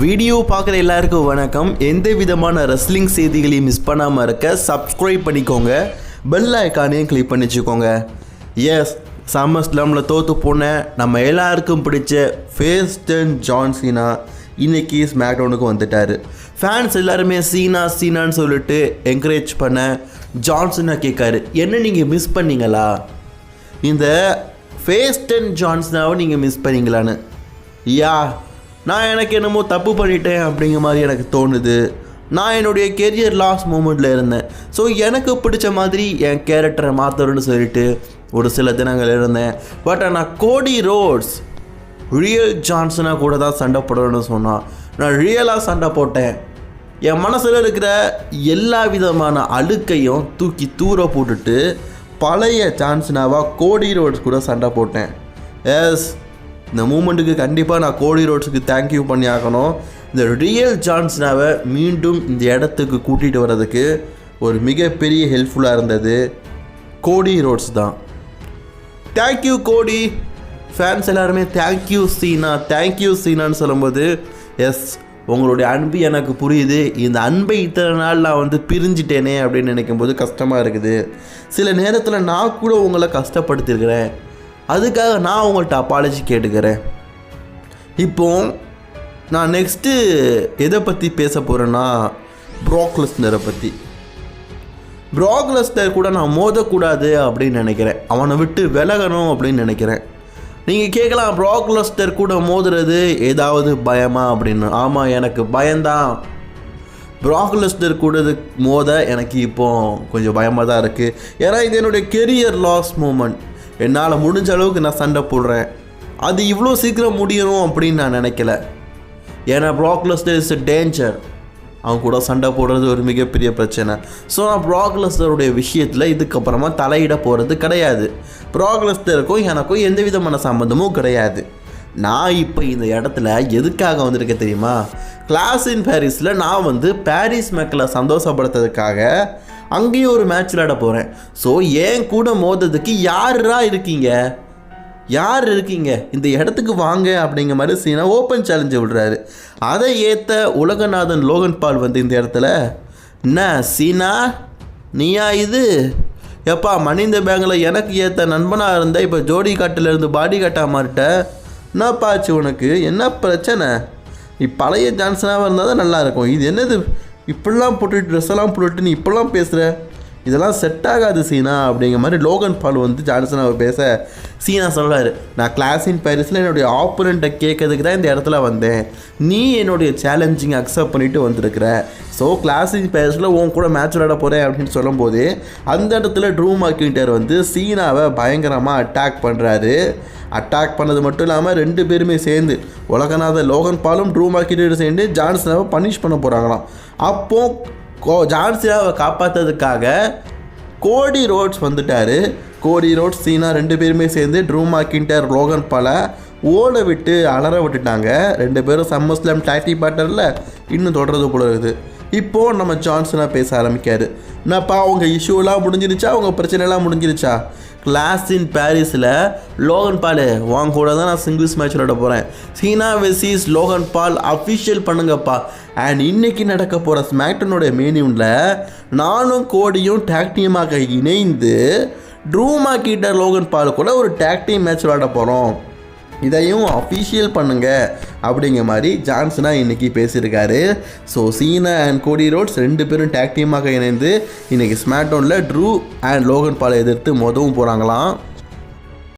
Video பார்க்குற எல்லாருக்கும் வணக்கம். எந்த விதமான ரெஸ்லிங் செய்திகளையும் மிஸ் பண்ணாமல் இருக்க சப்ஸ்கிரைப் பண்ணிக்கோங்க. பெல் ஐக்கானையும் கிளிக் பண்ணி வச்சுக்கோங்க எஸ் சம்மர் ஸ்லாமில் தோற்று போன நம்ம எல்லாருக்கும் பிடிச்ச ஃபேஸ்டன் ஜான்சினா இன்னைக்கு ஸ்மாக்டவுனுக்கு வந்துட்டார். ஃபேன்ஸ் எல்லாருமே சீனா சீனான்னு சொல்லிட்டு என்கரேஜ் பண்ண ஜான்சனா கேட்காரு. என்ன நீங்கள் மிஸ் பண்ணீங்களா? இந்த ஃபேஸ்டன் ஜான்சனாவை நீங்கள் மிஸ் பண்ணீங்களான்னு? யா நான் எனக்கு என்னமோ தப்பு பண்ணிட்டேன் அப்படிங்கிற மாதிரி எனக்கு தோணுது. நான் என்னுடைய கெரியர் லாஸ் மூமெண்ட்டில் இருந்தேன். ஸோ எனக்கு பிடிச்ச மாதிரி என் கேரக்டரை மாற்றணும்னு சொல்லிட்டு ஒரு சில தினங்கள் இருந்தேன். பட் நான் கோடி ரோட்ஸ் ரியல் ஜான்சனாக கூட தான் சண்டை போடணும்னு சொன்னான். நான் ரியலாக சண்டை போட்டேன். என் மனசில் இருக்கிற எல்லா விதமான அழுக்கையும் தூக்கி தூர போட்டுட்டு பழைய சான்ஸ்னாவாக கோடி ரோட்ஸ் கூட சண்டை போட்டேன். எஸ் இந்த மூமெண்ட்டுக்கு கண்டிப்பாக நான் கோடி ரோட்ஸுக்கு தேங்க்யூ பண்ணி ஆகணும். இந்த ரியல் ஜான்ஸ்னாவை மீண்டும் இந்த இடத்துக்கு கூட்டிகிட்டு வர்றதுக்கு ஒரு மிகப்பெரிய ஹெல்ப்ஃபுல்லாக இருந்தது. கோடி ரோட்ஸ் தான். தேங்க்யூ கோடி. ஃபேன்ஸ் எல்லாருமே தேங்க்யூ சீனா. தேங்க்யூ சீனான்னு சொல்லும்போது எஸ் உங்களுடைய அன்பு எனக்கு புரியுது. இந்த அன்பை இத்தனை நாள் நான் வந்து பிரிஞ்சிட்டேனே அப்படின்னு நினைக்கும்போது கஷ்டமாக இருக்குது. சில நேரத்தில் நான் கூட உங்களை கஷ்டப்படுத்திருக்கிறேன் அதுக்காக நான் உங்கள்கிட்ட அப்பாலஜி கேட்டுக்கிறேன். இப்போ நான் நெக்ஸ்ட்டு எதை பற்றி பேச போகிறேன்னா ப்ராக்லஸ்னரை பற்றி ப்ராக்லஸ்னர் கூட நான் மோதக்கூடாது அப்படின்னு நினைக்கிறேன். அவனை விட்டு விலகணும் அப்படின்னு நினைக்கிறேன். நீங்கள் கேட்கலாம் ப்ராக்லஸ்டர் கூட மோதுறது ஏதாவது பயமா அப்படின்னு. ஆமாம் எனக்கு பயம்தான். ப்ராக்லஸ்டர் கூட இது மோத எனக்கு இப்போ கொஞ்சம் பயமாக தான் இருக்குது ஏன்னா இது என்னுடைய கெரியர் லாஸ் மூமெண்ட் என்னால் முடிஞ்ச அளவுக்கு நான் சண்டை போடுறேன். அது இவ்வளோ சீக்கிரம் முடியணும் அப்படின்னு நான் நினைக்கல. ஏன்னா ப்ராக்லஸ்டர் இஸ் அ டேஞ்சர் அவங்க கூட சண்டை போடுறது ஒரு மிகப்பெரிய பிரச்சனை. ஸோ நான் ப்ராக்லஸ்டருடைய விஷயத்தில் இதுக்கப்புறமா தலையிட போகிறது கிடையாது. ப்ராக்லஸ்டருக்கும் எனக்கும் எந்த விதமான சம்மந்தமும் கிடையாது. நான் இப்போ இந்த இடத்துல எதுக்காக வந்திருக்கேன் தெரியுமா? கிளாஸ் இன் பாரிஸில் நான் வந்து பாரிஸ் மக்களை சந்தோஷப்படுத்துறதுக்காக அங்கேயும் ஒரு மேட்ச் விளையாட போகிறேன் ஸோ ஏன் கூட மோதுறதுக்கு யாரா இருக்கீங்க? யார் இருக்கீங்க? இந்த இடத்துக்கு வாங்க அப்படிங்கிற மாதிரி சீனா ஓப்பன் சேலஞ்சை விடுறாரு. அதை ஏற்ற உலகநாதன் லோகன் பால் வந்து இந்த இடத்துல என்ன சீனா? நீயா இது? எப்பா மணிந்த பேங்கில் எனக்கு ஏற்ற நண்பனாக இருந்த இப்போ ஜோடி காட்டில் இருந்து பாடி காட்டாக மாறிட்ட? என்னப்பா உனக்கு? என்ன பிரச்சனை? நீ பழைய ஜான்சனாக இருந்தால் தான் நல்லாயிருக்கும் இது என்னது? இப்படிலாம் போட்டுட்டு ட்ரெஸ் எல்லாம் போட்டுட்டு நீ இப்படிலாம் பேசுகிற இதெல்லாம் செட் ஆகாது சீனா அப்படிங்கிற மாதிரி லோகன் பால் வந்து ஜான்சனாவை பேச சீனா சொல்கிறார் நான் கிளாஸ் இன் பாரிஸில் என்னுடைய ஆப்போனண்ட்டை கேட்கறதுக்கு தான் இந்த இடத்துல வந்தேன். நீ என்னுடைய சேலஞ்சிங் அக்செப்ட் பண்ணிட்டு வந்திருக்கிற. ஸோ கிளாஸ் இன் பாரிஸில் உன் கூட மேட்ச் விளையாட போகிறேன் அப்படின்னு சொல்லும்போது அந்த இடத்துல ட்ரூ மார்க்கிட்டர் வந்து சீனாவை பயங்கரமாக அட்டாக் பண்ணுறாரு அட்டாக் பண்ணது மட்டும் இல்லாமல் ரெண்டு பேருமே சேர்ந்து உலகநாத லோகன் பாலும் ட்ரூ மார்க்கிட்டர் சேர்ந்து ஜான்சனாவை பனிஷ் பண்ண போகிறாங்களாம் அப்போது கோ ஜான்சினாவை காப்பாற்றுறதுக்காக கோடி ரோட்ஸ் வந்துட்டார். கோடி ரோட்ஸ் சீனா ரெண்டு பேருமே சேர்ந்து ட்ரூ மார்க்கின்டர் லோகன் பல ஓட விட்டு அலற விட்டுட்டாங்க. ரெண்டு பேரும் சம்மஸ்லாம் டாட்டி டாக்டி பாட்டரில் இன்னும் தொடர்றது போல இருக்குது. இப்போது நம்ம ஜான்சனாக பேச ஆரம்பிக்காரு. என்னப்பா உங்கள் இஷ்யூலாம் முடிஞ்சிருச்சா? உங்கள் பிரச்சனைலாம் முடிஞ்சிருச்சா? கிளாஸ் இன் பாரிஸில் லோகன் பால் வாங்க கூட தான் நான் சிங்கிள்ஸ் மேட்ச் விளையாட போகிறேன் Cena versus Logan Paul official பண்ணுங்கப்பா. அண்ட் இன்னைக்கு நடக்க போகிற ஸ்மேக்டனுடைய மெனியூனில் நானும் கோடியும் tag இணைந்து ட்ரூமா கீட்டர் லோகன் பால் கூட ஒரு tag மேட்ச் விளையாட போகிறோம் இதையும் அஃபிஷியல் பண்ணுங்கள் அப்படிங்கிற மாதிரி ஜான்சனா இன்னைக்கு பேசியிருக்காரு. ஸோ சீனா அண்ட் கோடி ரோட்ஸ் ரெண்டு பேரும் டேக் டீமாக இணைந்து இன்னைக்கு ஸ்மாக்டவுனில் ட்ரூ அண்ட் லோகன் பாலை எதிர்த்து மொதவும் போகிறாங்களாம்